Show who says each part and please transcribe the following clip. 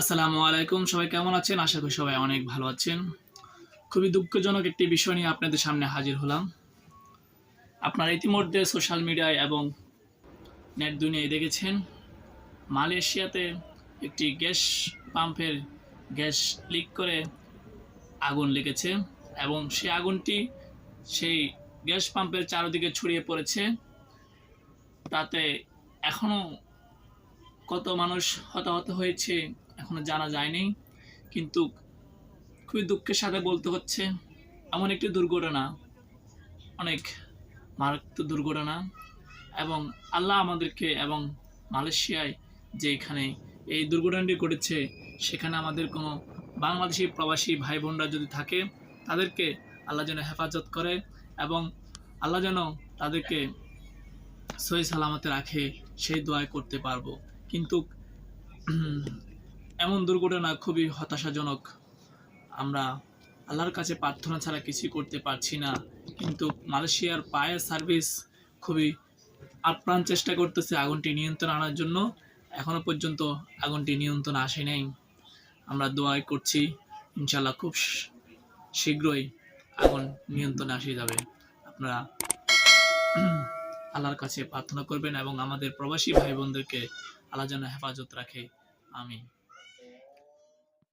Speaker 1: আসসালামু আলাইকুম, সবাই কেমন আছেন? আশা করি সবাই অনেক ভালো আছেন। খুবই দুঃখজনক একটি বিষয় নিয়ে আপনাদের সামনে হাজির হলাম। আপনারা ইতিমধ্যে সোশ্যাল মিডিয়ায় এবং নেট দুনিয়ায় দেখেছেন, মালয়েশিয়াতে একটি গ্যাস পাম্পের গ্যাস লিক করে আগুন লেগেছে এবং সেই আগুনটি সেই গ্যাস পাম্পের চারদিকে ছড়িয়ে পড়েছে। তাতে এখনও কত মানুষ হতাহত হয়েছে এখনও জানা যায়নি। কিন্তু খুবই দুঃখের সাথে বলতে হচ্ছে, এমন একটি দুর্ঘটনা, অনেক মারাত্মক দুর্ঘটনা এবং আল্লাহ আমাদেরকে এবং মালয়েশিয়ায় যে এখানে এই দুর্ঘটনাটি ঘটেছে, সেখানে আমাদের কোনো বাংলাদেশি প্রবাসী ভাই বোনরা যদি থাকে, তাদেরকে আল্লাহ যেন হেফাজত করে এবং আল্লাহ যেন তাদেরকে সহি সালামতে রাখে, সেই দোয়াই করতে পারব। কিন্তু এমন দুর্ঘটনা খুবই হতাশাজনক। আমরা আল্লাহর কাছে প্রার্থনা ছাড়া কিছুই করতে পারছি না। কিন্তু মালয়েশিয়ার পায়ের সার্ভিস খুবই আপ্রাণ চেষ্টা করতেছে আগুনটি নিয়ন্ত্রণ আনার জন্য। এখনও পর্যন্ত আগুনটি নিয়ন্ত্রণ আসে নাই। আমরা দোয়াই করছি ইনশাল্লাহ খুব শীঘ্রই আগুন নিয়ন্ত্রণে আসে যাবে। আপনারা আল্লাহর কাছে প্রার্থনা করবেন এবং আমাদের প্রবাসী ভাই বোনদেরকে আল্লাহ যেন হেফাজত রাখে। আমিন।